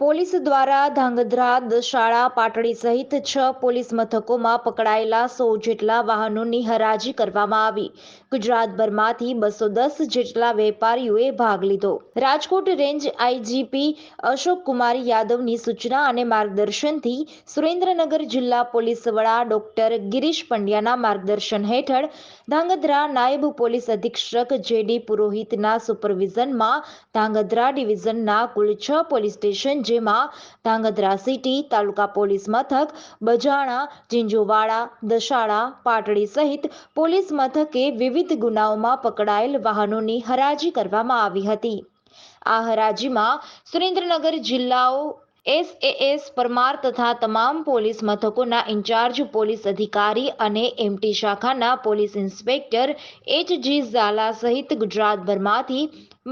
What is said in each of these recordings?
Police દ્વારા ધાંગધ્રા દશાળા પાટડી સહિત છ પોલીસ મથકોમાં પકડાયેલા સો જેટલા વાહનોની હરાજી કરવામાં આવી. ગુજરાતભરમાંથી બસો દસ જેટલા વેપારીઓએ ભાગ લીધો. રાજકોટ રેન્જ આઈજીપી અશોક કુમાર યાદવની સૂચના અને માર્ગદર્શનથી સુરેન્દ્રનગર જિલ્લા પોલીસ વડા ડોક્ટર ગિરીશ પંડ્યાના માર્ગદર્શન હેઠળ ધાંગધ્રા નાયબ પોલીસ અધિક્ષક જેડી પુરોહિતના સુપરવિઝનમાં ધાંગધ્રા ડિવિઝનના કુલ છ પોલીસ સ્ટેશન જેમાં ધાંગધ્રા સિટી, તાલુકા પોલીસ મથક, બજાણા ઝીંઝુવાડા દશાળા, પાટડી સહિત પોલીસ મથકે વિવિધ ગુનાઓમાં પકડાયેલ વાહનોની હરાજી કરવામાં આવી હતી. આ હરાજીમાં સુરેન્દ્રનગર જિલ્લાઓ એસએએસ પરમાર તથા તમામ પોલીસ મથકોના ઇન્ચાર્જ પોલીસ અધિકારી અને એમટી શાખાના પોલીસ ઇન્સ્પેક્ટર એચજી ઝાલા સહિત ગુજરાતભરમાંથી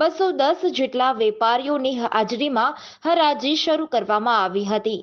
બસો દસ જેટલા વેપારીઓની હાજરીમાં હરાજી શરૂ કરવામાં આવી હતી.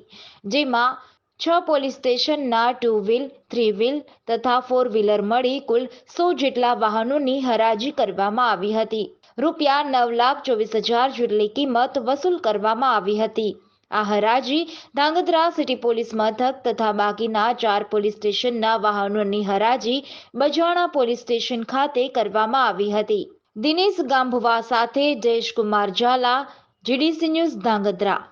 જેમાં છ પોલીસ સ્ટેશનના ટુ વ્હીલ થ્રી વ્હીલ તથા ફોર વ્હીલર મળી કુલ સો જેટલા વાહનોની હરાજી કરવામાં આવી હતી. રૂપિયા નવ લાખ ચોવીસ હજાર જેટલી કિંમત વસૂલ કરવામાં આવી હતી. આ હરાજી. ધાંગધ્રા સિટી પોલીસ મથક તથા બાકીના ચાર પોલીસ સ્ટેશનના વાહનોની હરાજી બજાણા પોલીસ સ્ટેશન ખાતે કરવામાં આવી હતી. દિનેશ ગાંભવા સાથે જયેશકુમાર ઝાલા, જીડીસી ન્યૂઝ ધાંગધ્રા